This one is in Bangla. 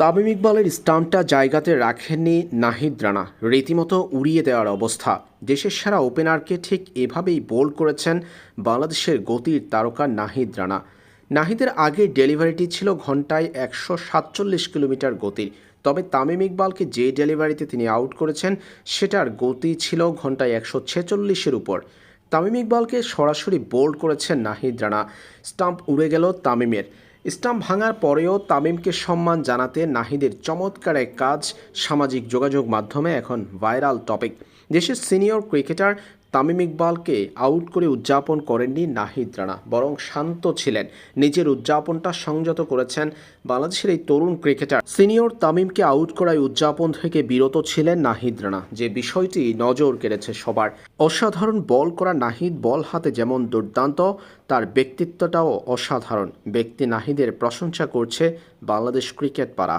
তামিম ইকবালের স্টাম্পটা জায়গাতে রাখেননি নাহিদ রানা। রীতিমতো উড়িয়ে দেওয়ার অবস্থা। দেশের সেরা ওপেনারকে ঠিক এভাবেই বোল্ড করেছেন বাংলাদেশের গতির তারকা নাহিদ রানা। নাহিদের আগে ডেলিভারিটি ছিল ঘন্টায় একশো সাতচল্লিশ কিলোমিটার গতির। তবে তামিম ইকবালকে যে ডেলিভারিতে তিনি আউট করেছেন, সেটার গতি ছিল ঘন্টায় একশো ছেচল্লিশের উপর। তামিম ইকবালকে সরাসরি বোল্ড করেছেন নাহিদ রানা। স্টাম্প উড়ে গেল তামিমের। স্টাম্প ভাঙার পরেও তামিমকে সম্মান জানাতে নাহিদের চমৎকার এক কাজ সামাজিক যোগাযোগ মাধ্যমে এখন ভাইরাল টপিক। দেশের সিনিয়র ক্রিকেটার তামিম ইকবালকে আউট করে উদযাপন করেননি নাহিদ রানা, বরং শান্ত ছিলেন। নিজের উদযাপনটা সংযত করেছেন বাংলাদেশের এই তরুণ ক্রিকেটার। সিনিয়র তামিমকে আউট করায় উদযাপন থেকে বিরত ছিলেন নাহিদ রানা, যে বিষয়টি নজর কেড়েছে সবার। অসাধারণ বল করা নাহিদ, বল হাতে যেমন দুর্দান্ত, তার ব্যক্তিত্বটাও অসাধারণ। ব্যক্তি নাহিদের প্রশংসা করছে বাংলাদেশ ক্রিকেট পাড়া।